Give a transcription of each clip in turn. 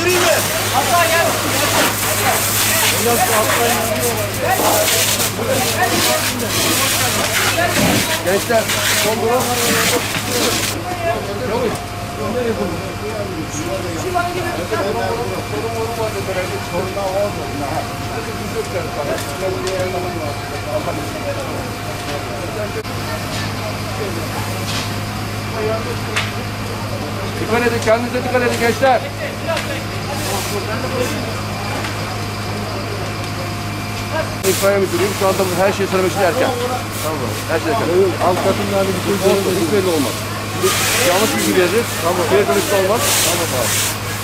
vereyim mi? Hatta gel. Biraz Gençler, son durum. Dikkat edin, kendinize dikkat edin gençler. İtfaiye müdürüyüm. Şu anda her şeyi söylemek için erken. Tamam. Her şey erken. Alt katından bir şey Olsun, hiç belli olmaz. Yanlış bilgi veririz. Tamam. Bir dönüşte olmaz. Tamam abi.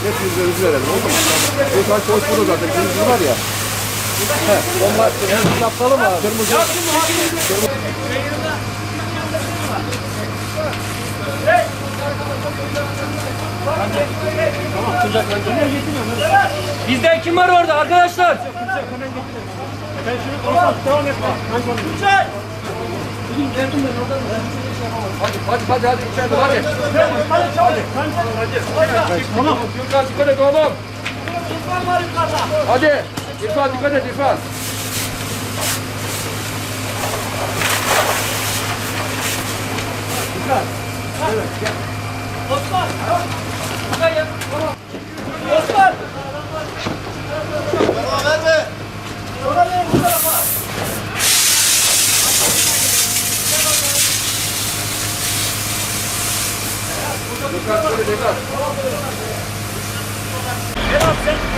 Hep yüzlerinizi verelim. Oldu mu? Bu kaç hoş burada zaten. Kırmızı var ya. He, onlar kırmızı yapalım abi. Kırmızı. Bizden kim var orada arkadaşlar? Hadi hadi hadi hadi içeride hadi. Tamam. Gürkan dikkat et oğlum. Hadi. İrfan dikkat et İrfan. Gürkan dikkat Devam sen.